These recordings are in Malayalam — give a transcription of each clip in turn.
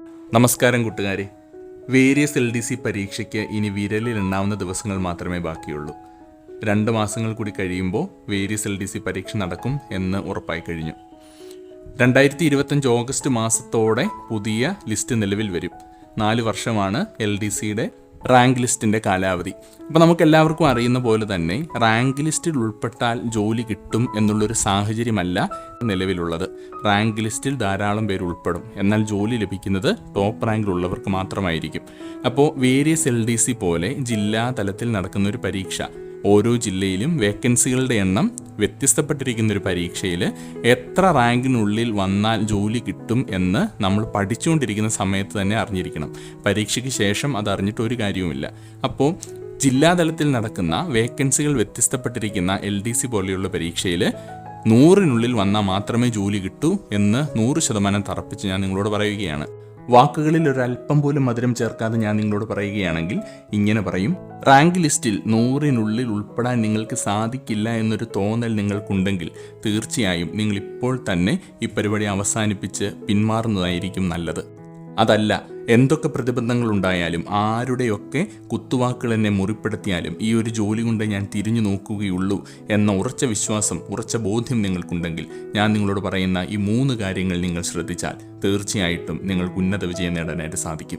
നമസ്കാരം കൂട്ടുകാരെ. വേരിയസ് എൽ ഡി സി പരീക്ഷയ്ക്ക് ഇനി വിരലിൽ എണ്ണാവുന്ന ദിവസങ്ങൾ മാത്രമേ ബാക്കിയുള്ളൂ. രണ്ട് മാസങ്ങൾ കൂടി കഴിയുമ്പോൾ വേരിയസ് എൽ ഡി സി പരീക്ഷ നടക്കും എന്ന് ഉറപ്പായി കഴിഞ്ഞു. രണ്ടായിരത്തി ഇരുപത്തഞ്ച് ഓഗസ്റ്റ് മാസത്തോടെ പുതിയ ലിസ്റ്റ് നിലവിൽ വരും. നാല് വർഷമാണ് എൽ ഡി സിയുടെ റാങ്ക് ലിസ്റ്റിന്റെ കാലാവധി. അപ്പോൾ നമുക്ക് എല്ലാവർക്കും അറിയുന്ന പോലെ തന്നെ റാങ്ക് ലിസ്റ്റിൽ ഉൾപ്പെട്ടാൽ ജോലി കിട്ടും എന്നുള്ളൊരു സാഹചര്യമല്ല നിലവിലുള്ളത്. റാങ്ക് ലിസ്റ്റിൽ ധാരാളം പേര് ഉൾപ്പെടും. എന്നാൽ ജോലി ലഭിക്കുന്നത് ടോപ്പ് റാങ്കിലുള്ളവർക്ക് മാത്രമായിരിക്കും. അപ്പോൾ വേരിയസ് എൽ ഡി സി പോലെ ജില്ലാ തലത്തിൽ നടക്കുന്ന ഒരു പരീക്ഷ. ഓരോ ജില്ലയിലും വേക്കൻസികളുടെ എണ്ണം വ്യത്യസ്തപ്പെട്ടിരിക്കുന്ന ഒരു പരീക്ഷയിൽ എത്ര റാങ്കിനുള്ളിൽ വന്നാൽ ജോലി കിട്ടും എന്ന് നമ്മൾ പഠിച്ചുകൊണ്ടിരിക്കുന്ന സമയത്ത് തന്നെ അറിഞ്ഞിരിക്കണം. പരീക്ഷയ്ക്ക് ശേഷം അത് അറിഞ്ഞിട്ട് ഒരു കാര്യവുമില്ല. അപ്പോൾ ജില്ലാതലത്തിൽ നടക്കുന്ന വേക്കൻസികൾ വ്യത്യസ്തപ്പെട്ടിരിക്കുന്ന എൽ ഡി സി പോലെയുള്ള പരീക്ഷയിൽ നൂറിനുള്ളിൽ വന്നാൽ മാത്രമേ ജോലി കിട്ടൂ എന്ന് നൂറ് ശതമാനം തറപ്പിച്ച് ഞാൻ നിങ്ങളോട് പറയുകയാണ്. വാക്കുകളിൽ ഒരല്പം പോലും മധുരം ചേർക്കാതെ ഞാൻ നിങ്ങളോട് പറയുകയാണെങ്കിൽ ഇങ്ങനെ പറയും. റാങ്ക് ലിസ്റ്റിൽ നൂറിനുള്ളിൽ ഉൾപ്പെടാൻ നിങ്ങൾക്ക് സാധിക്കില്ല എന്നൊരു തോന്നൽ നിങ്ങൾക്കുണ്ടെങ്കിൽ തീർച്ചയായും നിങ്ങൾ ഇപ്പോൾ തന്നെ ഈ പരിപാടി അവസാനിപ്പിച്ച് പിന്മാറുന്നതായിരിക്കും നല്ലത്. അതല്ല എന്തൊക്കെ പ്രതിബന്ധങ്ങൾ ഉണ്ടായാലും ആരുടെയൊക്കെ കുത്തുവാക്കുകൾ എന്നെ മുറിപ്പെടുത്തിയാലും ഈ ഒരു ജോലി കൊണ്ട് ഞാൻ തിരിഞ്ഞു നോക്കുകയുള്ളൂ എന്ന ഉറച്ച വിശ്വാസം ഉറച്ച ബോധ്യം നിങ്ങൾക്കുണ്ടെങ്കിൽ ഞാൻ നിങ്ങളോട് പറയുന്ന ഈ മൂന്ന് കാര്യങ്ങൾ നിങ്ങൾ ശ്രദ്ധിച്ചാൽ തീർച്ചയായിട്ടും നിങ്ങൾക്ക് ഉന്നത വിജയം നേടാനായിട്ട് സാധിക്കും.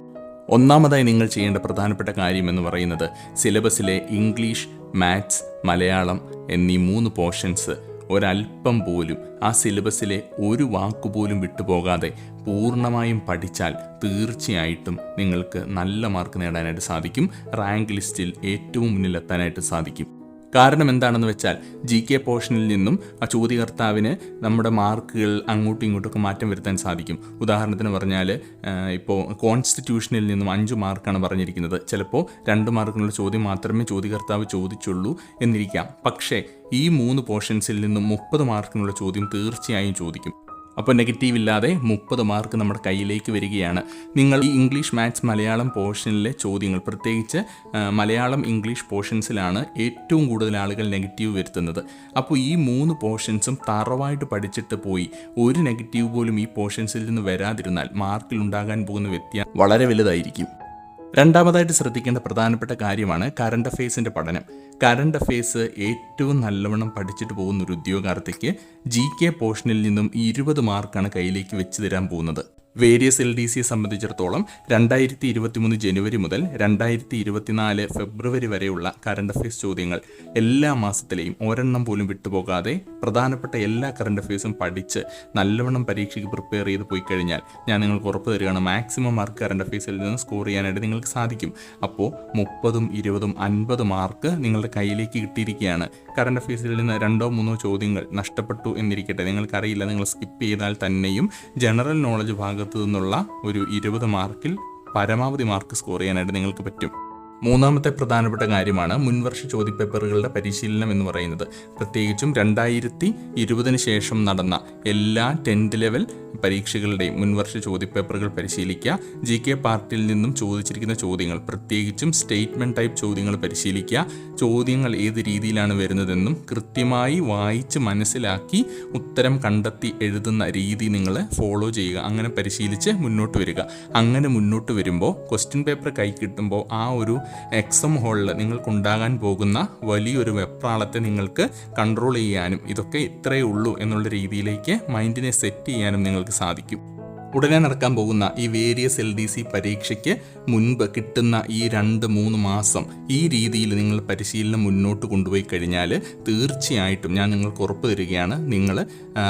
ഒന്നാമതായി നിങ്ങൾ ചെയ്യേണ്ട പ്രധാനപ്പെട്ട കാര്യം എന്ന് പറയുന്നത് സിലബസിലെ ഇംഗ്ലീഷ് മാത്സ് മലയാളം എന്നീ മൂന്ന് പോർഷൻസ് ഒരല്പം പോലും ആ സിലബസിലെ ഒരു വാക്കുപോലും വിട്ടുപോകാതെ പൂർണമായും പഠിച്ചാൽ തീർച്ചയായിട്ടും നിങ്ങൾക്ക് നല്ല മാർക്ക് നേടാനായിട്ട് സാധിക്കും. റാങ്ക് ലിസ്റ്റിൽ ഏറ്റവും മുന്നിലെത്താനായിട്ട് സാധിക്കും. കാരണം എന്താണെന്ന് വെച്ചാൽ ജി കെ പോർഷനിൽ നിന്നും ആ ചോദ്യകർത്താവിന് നമ്മുടെ മാർക്കുകൾ അങ്ങോട്ടും ഇങ്ങോട്ടൊക്കെ മാറ്റം വരുത്താൻ സാധിക്കും. ഉദാഹരണത്തിന് പറഞ്ഞാൽ ഇപ്പോൾ കോൺസ്റ്റിറ്റ്യൂഷനിൽ നിന്നും അഞ്ച് മാർക്കാണ് പറഞ്ഞിരിക്കുന്നത്. ചിലപ്പോൾ രണ്ട് മാർക്കിനുള്ള ചോദ്യം മാത്രമേ ചോദ്യകർത്താവ് ചോദിച്ചുള്ളൂ എന്നിരിക്കാം. പക്ഷേ ഈ മൂന്ന് പോർഷൻസിൽ നിന്നും മുപ്പത് മാർക്കിനുള്ള ചോദ്യം തീർച്ചയായും ചോദിക്കും. അപ്പോൾ നെഗറ്റീവ് ഇല്ലാതെ മുപ്പത് മാർക്ക് നമ്മുടെ കയ്യിലേക്ക് വരികയാണ്. നിങ്ങൾ ഈ ഇംഗ്ലീഷ് മാത്സ് മലയാളം പോർഷനിലെ ചോദ്യങ്ങൾ പ്രത്യേകിച്ച് മലയാളം ഇംഗ്ലീഷ് പോർഷൻസിലാണ് ഏറ്റവും കൂടുതൽ ആളുകൾ നെഗറ്റീവ് വരുത്തുന്നത്. അപ്പോൾ ഈ മൂന്ന് പോർഷൻസും തറവായിട്ട് പഠിച്ചിട്ട് പോയി ഒരു നെഗറ്റീവ് പോലും ഈ പോർഷൻസിൽ നിന്ന് വരാതിരുന്നാൽ മാർക്കിൽ ഉണ്ടാകാൻ പോകുന്ന വ്യത്യാസം വളരെ വലുതായിരിക്കും. രണ്ടാമതായിട്ട് ശ്രദ്ധിക്കേണ്ട പ്രധാനപ്പെട്ട കാര്യമാണ് കറണ്ട് അഫയേഴ്സിന്റെ പഠനം. കറണ്ട് അഫേഴ്സ് ഏറ്റവും നല്ലവണ്ണം പഠിച്ചിട്ട് പോകുന്ന ഒരു ഉദ്യോഗാർത്ഥിക്ക് ജി കെ പോർഷനിൽ നിന്നും ഇരുപത് മാർക്കാണ് കയ്യിലേക്ക് വെച്ച് തരാൻ പോകുന്നത്. വേരിയസ് എൽ ഡി സിയെ സംബന്ധിച്ചിടത്തോളം രണ്ടായിരത്തി ഇരുപത്തിമൂന്ന് ജനുവരി മുതൽ രണ്ടായിരത്തി ഇരുപത്തിനാല് ഫെബ്രുവരി വരെയുള്ള കറണ്ട് അഫയേഴ്സ് ചോദ്യങ്ങൾ എല്ലാ മാസത്തിലെയും ഒരെണ്ണം പോലും വിട്ടുപോകാതെ പ്രധാനപ്പെട്ട എല്ലാ കറണ്ട് അഫയേഴ്സും പഠിച്ച് നല്ലവണ്ണം പരീക്ഷയ്ക്ക് പ്രിപ്പയർ ചെയ്ത് പോയി കഴിഞ്ഞാൽ ഞാൻ നിങ്ങൾക്ക് ഉറപ്പ് തരികയാണ് മാക്സിമം മാർക്ക് കറണ്ട് അഫയേഴ്സിൽ നിന്ന് സ്കോർ ചെയ്യാനായിട്ട് നിങ്ങൾക്ക് സാധിക്കും. അപ്പോൾ മുപ്പതും ഇരുപതും അൻപത് മാർക്ക് നിങ്ങളുടെ കയ്യിലേക്ക് കിട്ടിയിരിക്കുകയാണ്. കറണ്ട് അഫയേഴ്സിൽ നിന്ന് രണ്ടോ മൂന്നോ ചോദ്യങ്ങൾ നഷ്ടപ്പെട്ടു എന്നിരിക്കട്ടെ. നിങ്ങൾക്കറിയില്ല നിങ്ങൾ സ്കിപ്പ് ചെയ്താൽ തന്നെയും ജനറൽ നോളജ് ഭാഗത്തു നിന്നുള്ള ഒരു ഇരുപത് മാർക്കിൽ പരമാവധി മാർക്ക് സ്കോർ ചെയ്യാനായിട്ട് നിങ്ങൾക്ക് പറ്റും. മൂന്നാമത്തെ പ്രധാനപ്പെട്ട കാര്യമാണ് മുൻവർഷ ചോദ്യപേപ്പറുകളുടെ പരിശീലനം എന്ന് പറയുന്നത്. പ്രത്യേകിച്ചും രണ്ടായിരത്തി ഇരുപതിന് ശേഷം നടന്ന എല്ലാ ടെൻത്ത് ലെവൽ പരീക്ഷകളുടെയും മുൻവർഷ ചോദ്യപേപ്പറുകൾ പരിശീലിക്കുക. ജി കെ പാർട്ടിയിൽ നിന്നും ചോദിച്ചിരിക്കുന്ന ചോദ്യങ്ങൾ പ്രത്യേകിച്ചും സ്റ്റേറ്റ്മെന്റ് ടൈപ്പ് ചോദ്യങ്ങൾ പരിശീലിക്കുക. ചോദ്യങ്ങൾ ഏത് രീതിയിലാണ് വരുന്നതെന്നും കൃത്യമായി വായിച്ച് മനസ്സിലാക്കി ഉത്തരം കണ്ടെത്തി എഴുതുന്ന രീതി നിങ്ങൾ ഫോളോ ചെയ്യുക. അങ്ങനെ പരിശീലിച്ച് മുന്നോട്ട് വരിക. അങ്ങനെ മുന്നോട്ട് വരുമ്പോൾ ക്വസ്റ്റ്യൻ പേപ്പർ കൈ കിട്ടുമ്പോൾ ആ ഒരു എക്സാം ഹോളിൽ നിങ്ങൾക്കുണ്ടാകാൻ പോകുന്ന വലിയൊരു വെപ്രാളത്തെ നിങ്ങൾക്ക് കൺട്രോൾ ചെയ്യാനും ഇതൊക്കെ ഇത്രയേ ഉള്ളൂ എന്നുള്ള രീതിയിലേക്ക് മൈൻഡിനെ സെറ്റ് ചെയ്യാനും നിങ്ങൾക്ക് സാധിക്കും. ഉടനെ നടക്കാൻ പോകുന്ന ഈ വേരിയസ് എൽ ഡി സി പരീക്ഷയ്ക്ക് മുൻപ് കിട്ടുന്ന ഈ രണ്ട് മൂന്ന് മാസം ഈ രീതിയിൽ നിങ്ങൾ പരിശീലനം മുന്നോട്ട് കൊണ്ടുപോയി കഴിഞ്ഞാൽ തീർച്ചയായിട്ടും ഞാൻ നിങ്ങൾക്ക് ഉറപ്പ് തരികയാണ് നിങ്ങൾ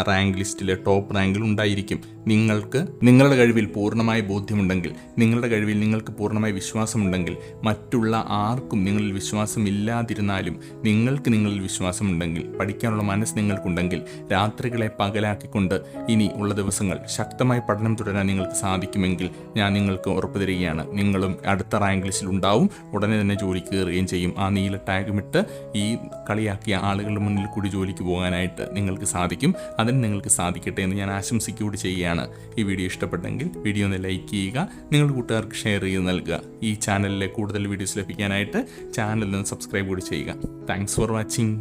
റാങ്ക് ലിസ്റ്റിൽ ടോപ്പ് റാങ്കിൽ ഉണ്ടായിരിക്കും. നിങ്ങൾക്ക് നിങ്ങളുടെ കഴിവിൽ പൂർണമായ ബോധ്യമുണ്ടെങ്കിൽ നിങ്ങളുടെ കഴിവിൽ നിങ്ങൾക്ക് പൂർണമായ വിശ്വാസമുണ്ടെങ്കിൽ മറ്റുള്ള ആർക്കും നിങ്ങളിൽ വിശ്വാസമില്ലാതിരുന്നാലും നിങ്ങൾക്ക് നിങ്ങളിൽ വിശ്വാസമുണ്ടെങ്കിൽ പഠിക്കാനുള്ള മനസ്സ് നിങ്ങൾക്കുണ്ടെങ്കിൽ രാത്രികളെ പകലാക്കിക്കൊണ്ട് ഇനി ഉള്ള ദിവസങ്ങൾ ശക്തമായി പഠനം തുടരാൻ നിങ്ങൾക്ക് സാധിക്കുമെങ്കിൽ ഞാൻ നിങ്ങൾക്ക് ഉറപ്പ് തരികയാണ് നിങ്ങളും അടുത്ത റാങ്ക് ലിസ്റ്റിൽ ഉണ്ടാവും. ഉടനെ തന്നെ ജോലിക്ക് കയറുകയും ചെയ്യും. ആ നീല ടാഗുമിട്ട് ഈ കളിയാക്കിയ ആളുകളുടെ മുന്നിൽ കൂടി ജോലിക്ക് പോകാനായിട്ട് നിങ്ങൾക്ക് സാധിക്കും. അതിന് നിങ്ങൾക്ക് സാധിക്കട്ടെ എന്ന് ഞാൻ ആശംസിക്കൂടി ചെയ്യുകയാണ്. ഈ വീഡിയോ ഇഷ്ടപ്പെട്ടെങ്കിൽ വീഡിയോ ഒന്ന് ലൈക്ക് ചെയ്യുക നിങ്ങളുടെ കൂട്ടുകാർക്ക് ഷെയർ ചെയ്ത് നൽകുക. ഈ ചാനലിലെ കൂടുതൽ വീഡിയോസ് ലഭിക്കാനായിട്ട് ചാനലിൽ നിന്ന് സബ്സ്ക്രൈബ് കൂടി ചെയ്യുക. Thanks for watching